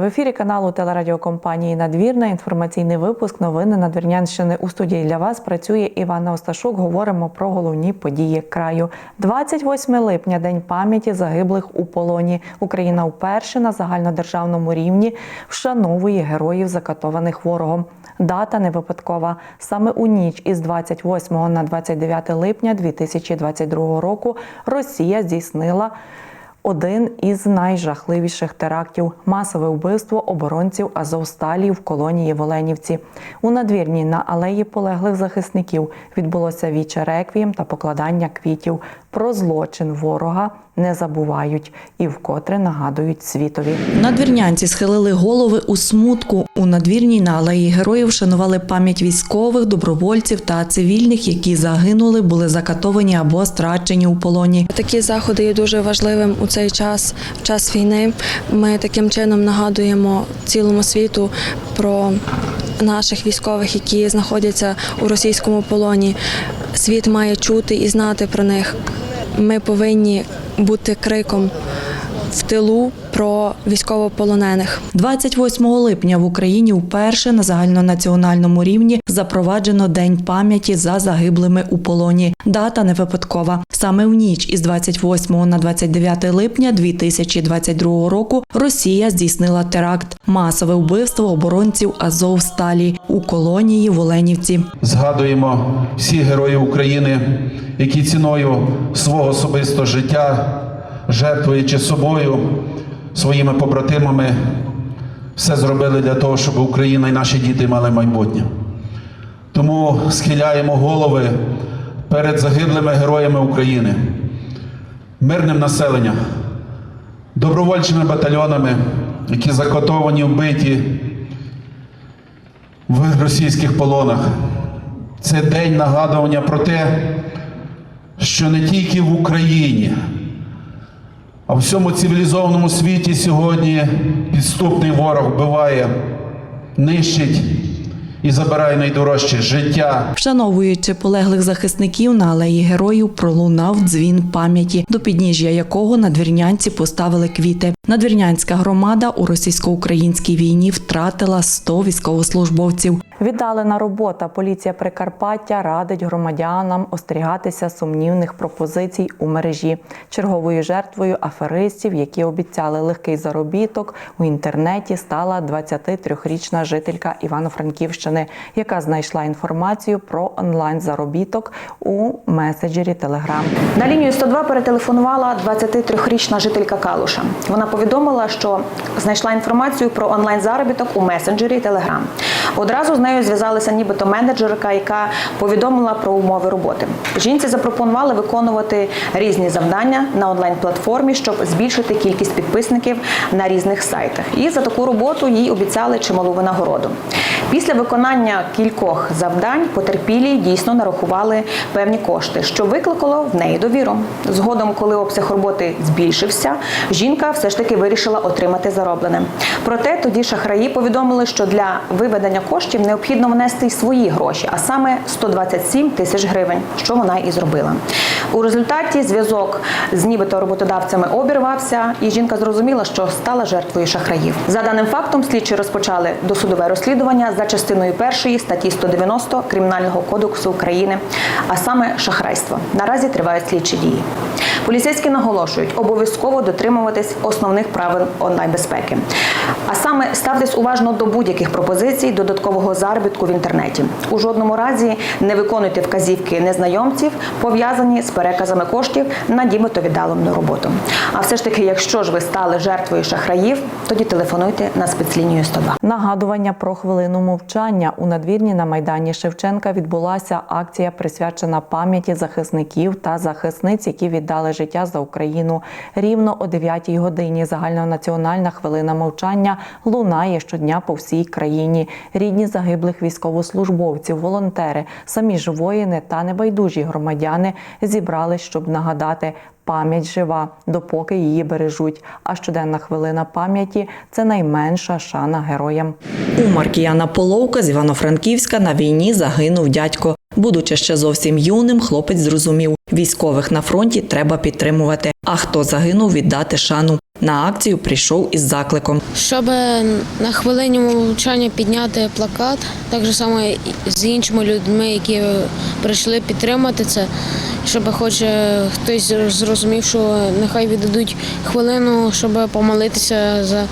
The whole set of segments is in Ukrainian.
В ефірі каналу телерадіокомпанії Надвірна. Інформаційний випуск новини Надвірнянщини у студії для вас працює Івана Осташук. Говоримо про головні події краю. 28 липня, день пам'яті загиблих у полоні. Україна вперше на загальнодержавному рівні вшановує героїв, закатованих ворогом. Дата не випадкова. Саме у ніч із 28 на 29 липня 2022 року Росія здійснила один із найжахливіших терактів масове вбивство оборонців Азовсталі в колонії в Оленівці. У надвірні на алеї полеглих захисників відбулося віче реквієм та покладання квітів. Про злочин ворога не забувають і вкотре нагадують світові. Надвірнянці схилили голови у смутку. У надвірній на алеї героїв шанували пам'ять військових, добровольців та цивільних, які загинули, були закатовані або страчені у полоні. Такі заходи є дуже важливим у цей час, в час війни. Ми таким чином нагадуємо цілому світу про наших військових, які знаходяться у російському полоні. Світ має чути і знати про них. Ми повинні бути криком в тилу про військовополонених. 28 липня в Україні вперше на загальнонаціональному рівні запроваджено День пам'яті за загиблими у полоні. Дата не випадкова. Саме в ніч із 28 на 29 липня 2022 року Росія здійснила теракт масове вбивство оборонців Азовсталі у колонії в Оленівці. Згадуємо всіх героїв України, які ціною свого особистого життя, жертвуючи собою, своїми побратимами, все зробили для того, щоб Україна і наші діти мали майбутнє. Тому схиляємо голови перед загиблими героями України, мирним населенням, добровольчими батальйонами, які закотовані, вбиті в російських полонах. Це день нагадування про те, що не тільки в Україні, а в всьому цивілізованому світі сьогодні підступний ворог вбиває, нищить і забирає найдорожче життя, Вшановуючи полеглих захисників на алеї героїв, пролунав дзвін пам'яті, до підніжжя якого надвірнянці поставили квіти. Надвірнянська громада у російсько-українській війні втратила 100 військовослужбовців. Віддалена робота. Поліція Прикарпаття радить громадянам остерігатися сумнівних пропозицій у мережі. Черговою жертвою аферистів, які обіцяли легкий заробіток у інтернеті, стала 23-річна жителька Івано-Франківщини, яка знайшла інформацію про онлайн заробіток у меседжері Телеграм. На лінію 102 перетелефонувала 23-річна жителька Калуша. Вона повідомила, що знайшла інформацію про онлайн заробіток у месенджері Telegram. Одразу з нею зв'язалася нібито менеджерка, яка повідомила про умови роботи. Жінці запропонували виконувати різні завдання на онлайн-платформі, щоб збільшити кількість підписників на різних сайтах. І за таку роботу їй обіцяли чималу винагороду. Після виконання кількох завдань потерпілі дійсно нарахували певні кошти, що викликало в неї довіру. Згодом, коли обсяг роботи збільшився, жінка все ж таки вирішила отримати зароблене. Проте тоді шахраї повідомили, що для виведення коштів необхідно внести й свої гроші, а саме 127 тисяч гривень, що вона і зробила. У результаті зв'язок з нібито роботодавцями обірвався, і жінка зрозуміла, що стала жертвою шахраїв. За даним фактом, слідчі розпочали досудове розслідування за частиною першої статті 190 Кримінального кодексу України, а саме шахрайство. Наразі тривають слідчі дії. Поліцейські наголошують, обов'язково дотримуватись основних правил онлайн-безпеки. А саме ставтесь уважно до будь-яких пропозицій додаткового заробітку в інтернеті. У жодному разі не виконуйте вказівки незнайомців, пов'язані з переказами коштів на нібито віддалену роботу. А все ж таки, якщо ж ви стали жертвою шахраїв, тоді телефонуйте на спецлінію 102. Нагадування про хвилину мовчання у надвірні на майдані Шевченка відбулася акція, присвячена пам'яті захисників та захисниць, які віддали життя за Україну. Рівно о 9 годині загальнонаціональна хвилина мовчання лунає щодня по всій країні. Рідні загиблих військовослужбовців, волонтери, самі ж воїни та небайдужі громадяни зібрались, щоб нагадати. Пам'ять жива, допоки її бережуть. А щоденна хвилина пам'яті це найменша шана героям. У Маркіяна Половка з Івано-Франківська на війні загинув дядько. Будучи ще зовсім юним, хлопець зрозумів, військових на фронті треба підтримувати. А хто загинув, віддати шану. На акцію прийшов із закликом. Щоб на хвилині мовчання підняти плакат, так же само з іншими людьми, які прийшли підтримати це, щоб хоч е, хтось зрозумів, що нехай віддадуть хвилину, щоб помолитися за е,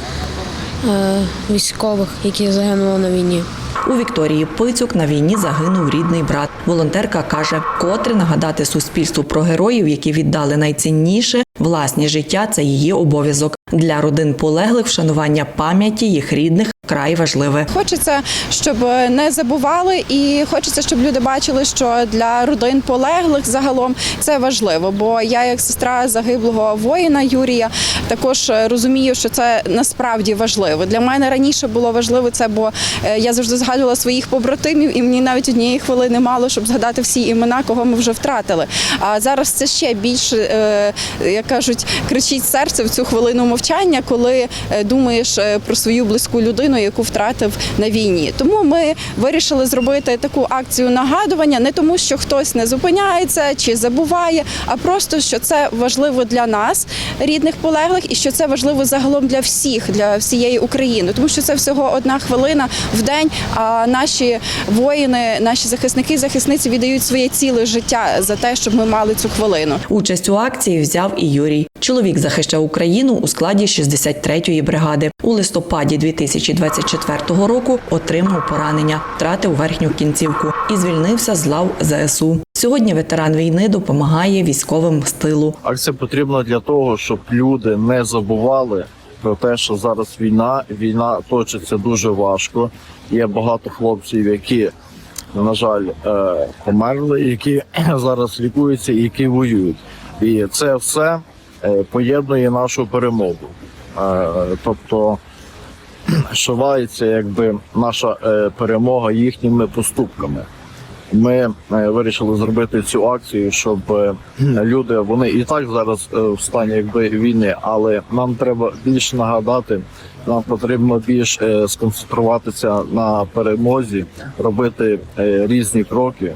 військових, які загинули на війні. У Вікторії Пицюк на війні загинув рідний брат. Волонтерка каже, котре нагадати суспільству про героїв, які віддали найцінніше власні життя. Це її обов'язок для родин полеглих. Вшанування пам'яті їх рідних край важливе. Хочеться, щоб не забували, і хочеться, щоб люди бачили, що для родин полеглих загалом це важливо. Бо я, як сестра загиблого воїна Юрія, також розумію, що це насправді важливо. Для мене раніше було важливо це, бо е, я завжди згадувала своїх побратимів, і мені навіть однієї хвилини мало, щоб згадати всі імена, кого ми вже втратили. А зараз це ще більше, е, як кажуть, кричить серце в цю хвилину мовчання, коли е, думаєш е, про свою близьку людину, яку втратив на війні. Тому ми вирішили зробити таку акцію нагадування, не тому, що хтось не зупиняється чи забуває, а просто що це важливо для нас, рідних полеглих, і що це важливо загалом для всіх, для всієї України, тому що це всього одна хвилина в день. А наші воїни, наші захисники захисниці віддають своє ціле життя за те, щоб ми мали цю хвилину. Участь у акції взяв і Юрій. Чоловік захищав Україну у складі 63-ї бригади. У листопаді 2024 року отримав поранення, втратив верхню кінцівку і звільнився з лав ЗСУ. Сьогодні ветеран війни допомагає військовим з тилу. Акція потрібна для того, щоб люди не забували про те, що зараз війна, війна точиться дуже важко. Є багато хлопців, які, на жаль, е, померли, які зараз лікуються і які воюють. І це все е, поєднує нашу перемогу. Е, Тобто шивається якби наша е, перемога їхніми поступками. Ми вирішили зробити цю акцію, щоб люди вони і так зараз в стані якби війни, але нам треба більше нагадати. Нам потрібно більш сконцентруватися на перемозі, робити різні кроки,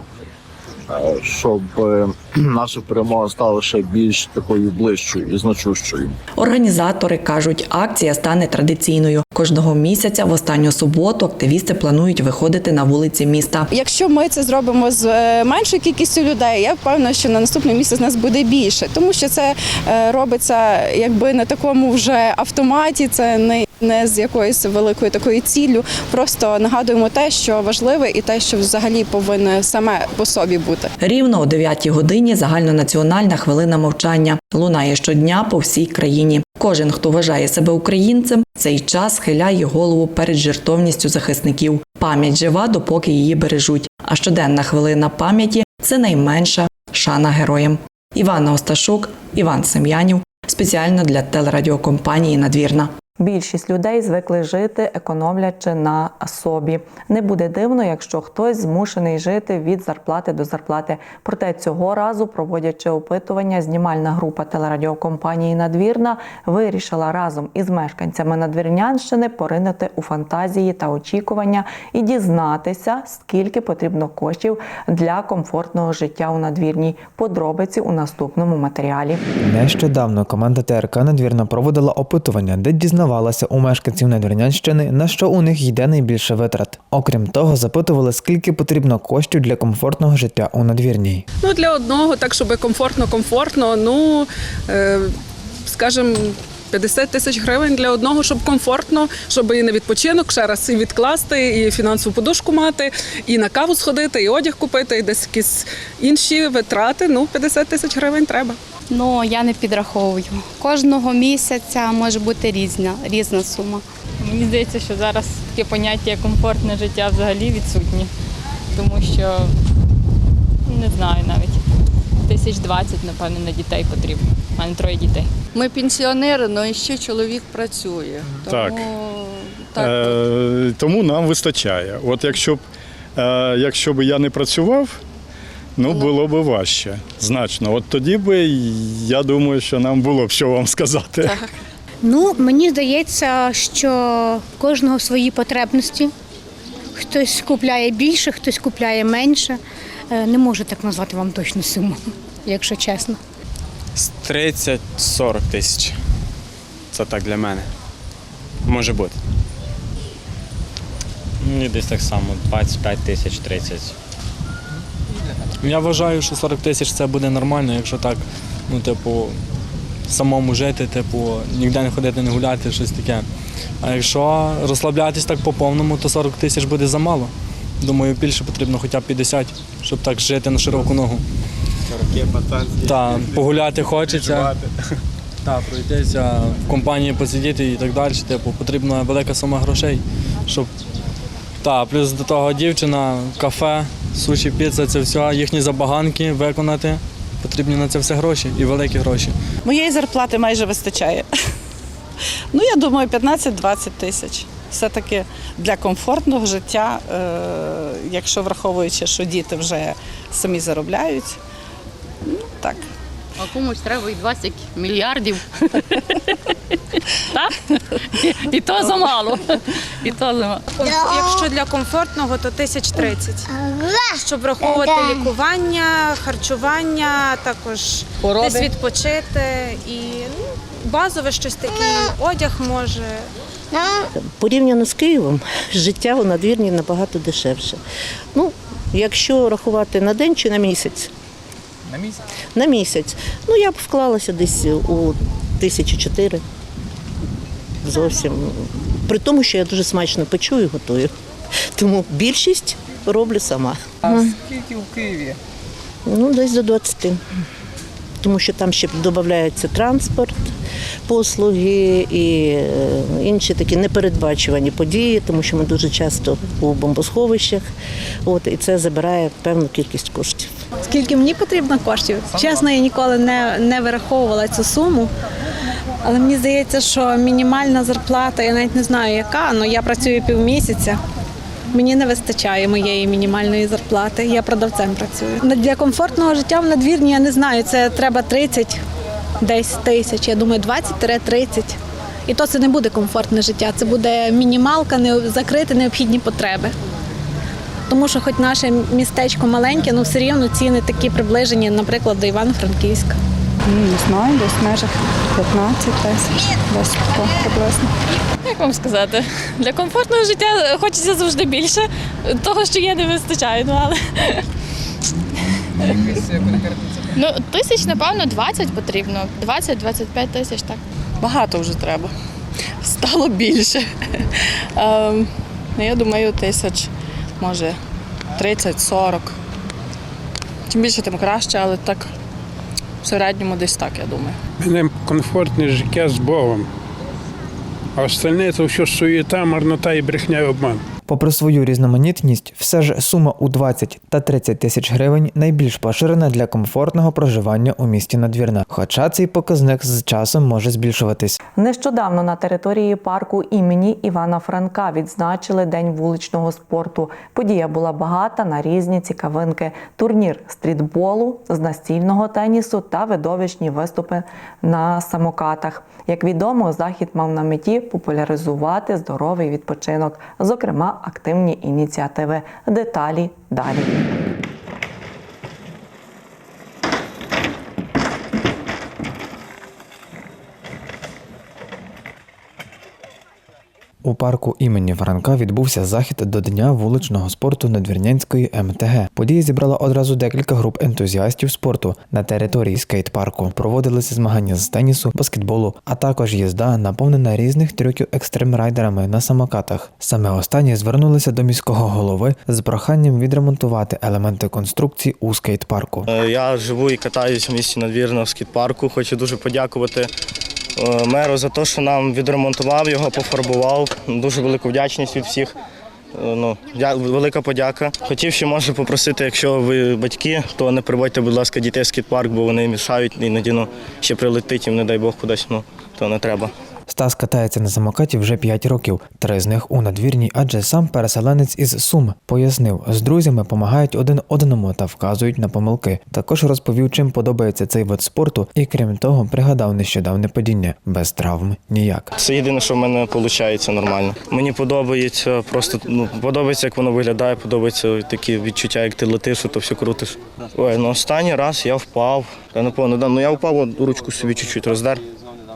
щоб е, наша перемога стала ще більш такою ближчою і значущою. Організатори кажуть, акція стане традиційною. Кожного місяця в останню суботу активісти планують виходити на вулиці міста. Якщо ми це зробимо з е, меншою кількістю людей, я впевнена, що на наступний місяць нас буде більше, тому що це е, робиться якби на такому вже автоматі. Це не не з якоюсь великою такою ціллю. Просто нагадуємо те, що важливе, і те, що взагалі повинне саме по собі бути. Рівно о 9 годині загальнонаціональна хвилина мовчання лунає щодня по всій країні. Кожен, хто вважає себе українцем, цей час схиляє голову перед жертовністю захисників. Пам'ять жива, допоки її бережуть. А щоденна хвилина пам'яті це найменша шана героям. Івана Осташук, Іван Сем'янів. Спеціально для телерадіокомпанії Надвірна. Більшість людей звикли жити, економлячи на собі. Не буде дивно, якщо хтось змушений жити від зарплати до зарплати. Проте цього разу, проводячи опитування, знімальна група телерадіокомпанії Надвірна вирішила разом із мешканцями Надвірнянщини поринути у фантазії та очікування і дізнатися, скільки потрібно коштів для комфортного життя у надвірній. Подробиці у наступному матеріалі. Нещодавно команда ТРК Надвірна проводила опитування, де дізнавалася у мешканців Надвірнянщини, на що у них йде найбільше витрат. Окрім того, запитували, скільки потрібно коштів для комфортного життя у надвірній. Ну, для одного, так, щоб комфортно, комфортно, ну, е, скажімо, 50 тисяч гривень для одного, щоб комфортно, щоб і на відпочинок ще раз і відкласти, і фінансову подушку мати, і на каву сходити, і одяг купити, і десь якісь інші витрати. Ну, 50 тисяч гривень треба. Ну я не підраховую. Кожного місяця може бути різна, різна сума. Мені здається, що зараз таке поняття як комфортне життя взагалі відсутні, тому що не знаю навіть тисяч двадцять, напевно, на дітей потрібно. У мене троє дітей. Ми пенсіонери, але ще чоловік працює. Тому Так. так, Е, тому нам вистачає. От якщо б, е, якщо б я не працював, ну було б важче, значно. От тоді би я думаю, що нам було б що вам сказати. Так. Ну мені здається, що кожного свої потребності. Хтось купляє більше, хтось купляє менше. Е, Не можу так назвати вам точну суму, якщо чесно. 30-40 тисяч. Це так для мене. Може бути. Мені десь так само, 25 тисяч 30. Я вважаю, що 40 тисяч це буде нормально, якщо так, ну, типу, самому жити, типу, ніде не ходити, не гуляти, щось таке. А якщо розслаблятись так по повному, то 40 тисяч буде замало. Думаю, більше потрібно хоча б 50, щоб так жити на широку ногу. Так, погуляти хочеться. Так, пройтися в компанії посидіти і так далі. Типу, потрібна велика сума грошей, щоб. Так, плюс до того дівчина, кафе, суші, піца, це все, їхні забаганки виконати. Потрібні на це все гроші і великі гроші. Моєї зарплати майже вистачає. Ну, я думаю, 15-20 тисяч. Все-таки для комфортного життя, е, якщо враховуючи, що діти вже самі заробляють, ну так. А комусь треба і 20 мільярдів. Так? І то замало. І то замало. Якщо для комфортного, то тисяч тридцять. Щоб враховувати лікування, харчування, також десь відпочити і ну, базове щось таке, одяг може. Порівняно з Києвом, життя у надвірні набагато дешевше. Ну, якщо рахувати на день чи на місяць? На місяць? На місяць. Ну, я б вклалася десь у тисячі чотири. Зовсім. При тому, що я дуже смачно печу і готую. Тому більшість роблю сама. А скільки в Києві? Ну, десь до 20. Тому що там ще додається транспорт, послуги і е, інші такі непередбачувані події, тому що ми дуже часто у бомбосховищах. От, і це забирає певну кількість коштів. Скільки мені потрібно коштів? Чесно, я ніколи не, не вираховувала цю суму. Але мені здається, що мінімальна зарплата, я навіть не знаю яка, але я працюю півмісяця. Мені не вистачає моєї мінімальної зарплати. Я продавцем працюю. Ну, Для комфортного життя в надвірні я не знаю. Це треба 30 десь тисяч. Я думаю, 20-30. І то це не буде комфортне життя. Це буде мінімалка, закрити необхідні потреби. Тому що, хоч наше містечко маленьке, ну все рівно ціни такі приближені, наприклад, до Івано-Франківська. Не знаю, десь в межах 15 тисяч. Десь приблизно. Як вам сказати? Для комфортного життя хочеться завжди більше. Того, що є, не вистачає. Ну, але... ну, тисяч, напевно, 20 потрібно. 20-25 тисяч, так. Багато вже треба. Стало більше. Ем, ну, я думаю, тисяч, може, 30-40. Чим більше, тим краще, але так в середньому десь так, я думаю. Мене комфортне життя з Богом. А остальне це все суєта, марнота і брехня і обман. Попри свою різноманітність, все ж сума у 20 та 30 тисяч гривень найбільш поширена для комфортного проживання у місті Надвірна. Хоча цей показник з часом може збільшуватись. Нещодавно на території парку імені Івана Франка відзначили День вуличного спорту. Подія була багата на різні цікавинки: турнір стрітболу, з настільного тенісу та видовищні виступи на самокатах. Як відомо, захід мав на меті популяризувати здоровий відпочинок, зокрема активні ініціативи. Деталі далі. У парку імені Франка відбувся захід до Дня вуличного спорту Надвірнянської МТГ. Подія зібрала одразу декілька груп ентузіастів спорту на території скейт-парку. Проводилися змагання з тенісу, баскетболу, а також їзда, наповнена різних трюків екстрим-райдерами на самокатах. Саме останні звернулися до міського голови з проханням відремонтувати елементи конструкції у скейт-парку. Е, Я живу і катаюсь в місті Надвірна в скіт-парку. Хочу дуже подякувати меру за те, що нам відремонтував його, пофарбував. Дуже велику вдячність від всіх. Е, Ну, велика подяка. Хотів ще може попросити, якщо ви батьки, то не приводьте, будь ласка, дітей в скіт-парк, бо вони мішають іноді ну, ще прилетить їм, не дай Бог, кудись, ну то не треба. Стас катається на самокаті вже 5 років, три з них у надвірній, адже сам переселенець із Сум пояснив, з друзями допомагають один одному та вказують на помилки. Також розповів, чим подобається цей вид спорту, і крім того, пригадав нещодавне падіння без травм ніяк. Це єдине, що в мене виходить нормально. Мені подобається просто ну, подобається, як воно виглядає, подобається такі відчуття, як ти летиш, то все крутиш. Ой, ну останній раз я впав. Та напевно, да, ну я впав, ручку собі чуть-чуть роздер.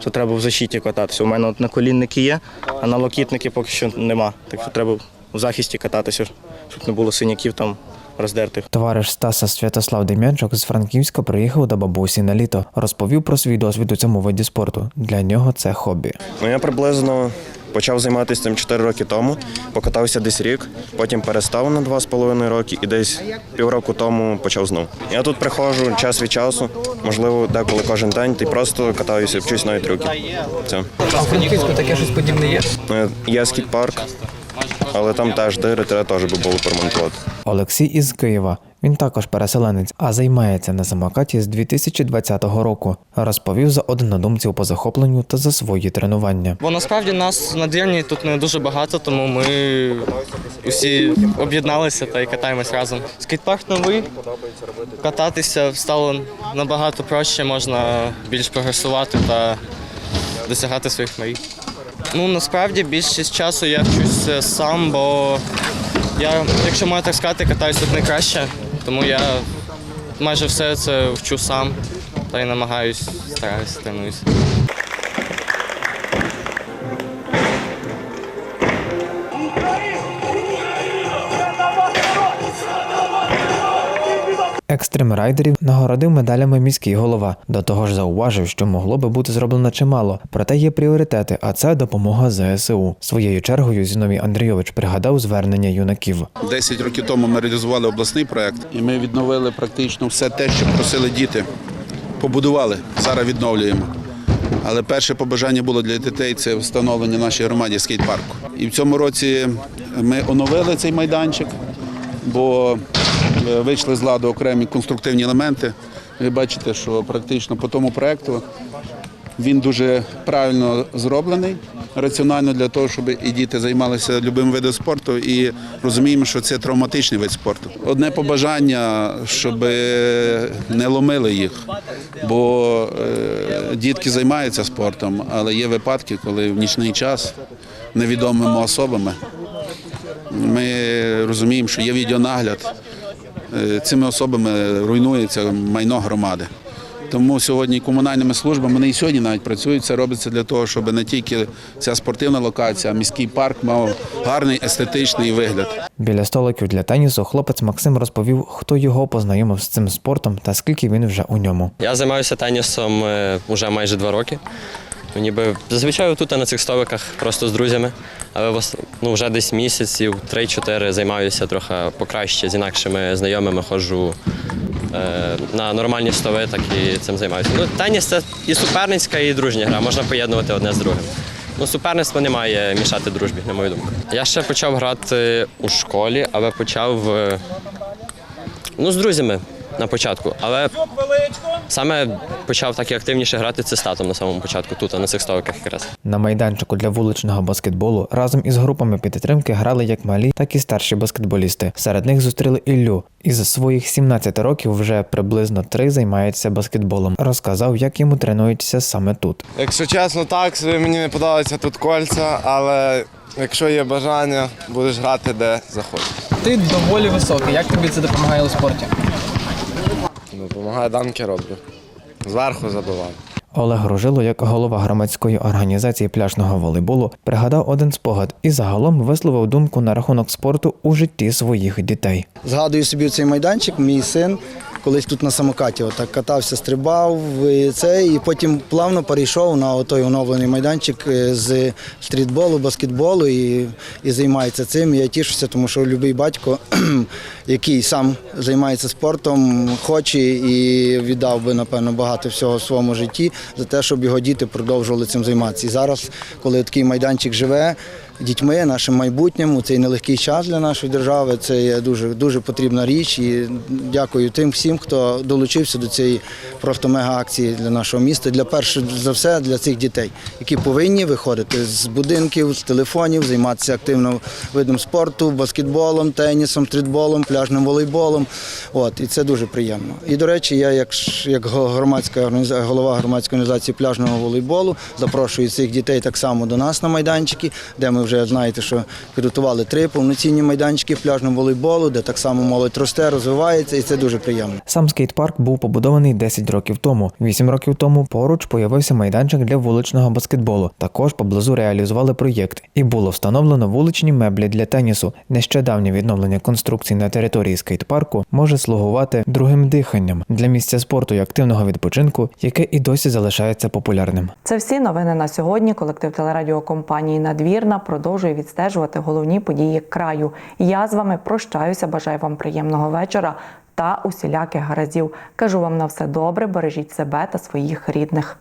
Що треба в защиті кататися. У мене от на колінники є, а на локітники поки що нема. Так що треба в захисті кататися, щоб не було синяків там роздертих. Товариш Стаса Святослав Дем'янчук з Франківська приїхав до бабусі на літо. Розповів про свій досвід у цьому виді спорту. Для нього це хобі. Ну, я приблизно почав займатися цим 4 роки тому, покатався десь рік, потім перестав на 2,5 роки і десь півроку тому почав знов. Я тут приходжу час від часу, можливо, деколи кожен день, ти просто катаюся, вчусь нові трюки. Все. А в Франківську таке щось подібне є? Ну, Є скіт-парк, але там теж дири, треба теж би було поремонтувати. Олексій із Києва. Він також переселенець, а займається на самокаті з 2020 року. Розповів за однодумців по захопленню та за свої тренування. Бо насправді нас на двірні тут не дуже багато, тому ми усі об'єдналися та й катаємось разом. Скейтпарк новий, кататися стало набагато проще, можна більш прогресувати та досягати своїх мрій. Ну насправді більшість часу я вчусь сам, бо я, якщо можна так сказати, катаюсь тут найкраще, тому я майже все це вчу сам та й намагаюсь, стараюсь, тренуюсь. Екстрим райдерів нагородив медалями міський голова. До того ж, зауважив, що могло би бути зроблено чимало, проте є пріоритети, а це допомога ЗСУ. Своєю чергою Зіновій Андрійович пригадав звернення юнаків. 10 років тому ми реалізували обласний проект, і ми відновили практично все те, що просили діти. Побудували, зараз відновлюємо. Але перше побажання було для дітей це встановлення нашій громаді скейт-парку. І в цьому році ми оновили цей майданчик, бо е, вийшли з ладу окремі конструктивні елементи. Ви бачите, що практично по тому проекту він дуже правильно зроблений, раціонально для того, щоб і діти займалися любим видом спорту, і розуміємо, що це травматичний вид спорту. Одне побажання, щоб не ломили їх, бо е, дітки займаються спортом, але є випадки, коли в нічний час невідомими особами ми розуміємо, що є відеонагляд. Е, Цими особами руйнується майно громади. Тому сьогодні комунальними службами вони і сьогодні навіть працюють. Це робиться для того, щоб не тільки ця спортивна локація, а міський парк мав гарний естетичний вигляд. Біля столиків для тенісу хлопець Максим розповів, хто його познайомив з цим спортом та скільки він вже у ньому. Я займаюся тенісом е, вже майже два роки. Ну, ніби зазвичай тут на цих столиках просто з друзями, але ну, вже десь місяців 3-4 займаюся трохи покраще з інакшими знайомими, ходжу е, на нормальні столи, так і цим займаюся. Ну, теніс це і суперницька, і дружня гра, можна поєднувати одне з другим. Ну, суперництво не має мішати дружбі, на мою думку. Я ще почав грати у школі, але почав е, ну, з друзями на початку. Але саме почав так і активніше грати це з татом на самому початку, тут, а на цих столиках якраз. На майданчику для вуличного баскетболу разом із групами підтримки грали як малі, так і старші баскетболісти. Серед них зустріли Іллю. Із своїх 17 років вже приблизно три займається баскетболом. Розказав, як йому тренуються саме тут. Якщо чесно, так мені не подобаються тут кольця, але якщо є бажання, будеш грати де захочеш. Ти доволі високий. Як тобі це допомагає у спорті? Допомагає данки роблю. Зверху забиваю. Олег Ружило, як голова громадської організації пляжного волейболу, пригадав один спогад і загалом висловив думку на рахунок спорту у житті своїх дітей. Згадую собі цей майданчик, мій син колись тут на самокаті отак катався, стрибав і це, і потім плавно перейшов на той оновлений майданчик е, з стрітболу, баскетболу і, і займається цим. Я тішуся, тому що будь-який батько, який сам займається спортом, хоче і віддав би, напевно, багато всього в своєму житті за те, щоб його діти продовжували цим займатися. І зараз, коли такий майданчик живе, дітьми, нашим майбутнім цей нелегкий час для нашої держави. Це є дуже дуже потрібна річ. І дякую тим всім, хто долучився до цієї просто мега акції для нашого міста. Для перше за все для цих дітей, які повинні виходити з будинків, з телефонів, займатися активно видом спорту, баскетболом, тенісом, стрітболом, пляжним волейболом. От і це дуже приємно. І до речі, я як як громадська голова громадської організації пляжного волейболу запрошую цих дітей так само до нас на майданчики, де ми ми вже знаєте, що підготували три повноцінні майданчики пляжного волейболу, де так само молодь росте, розвивається, і це дуже приємно. Сам скейт-парк був побудований 10 років тому. 8 років тому поруч появився майданчик для вуличного баскетболу. Також поблизу реалізували проєкт, і було встановлено вуличні меблі для тенісу. Нещодавнє відновлення конструкцій на території скейт-парку може слугувати другим диханням для місця спорту і активного відпочинку, яке і досі залишається популярним. Це всі новини на сьогодні. Колектив телерадіокомпанії Надвірна продовжує відстежувати головні події краю. Я з вами прощаюся. Бажаю вам приємного вечора та усіляких гаразів. Кажу вам на все добре. Бережіть себе та своїх рідних.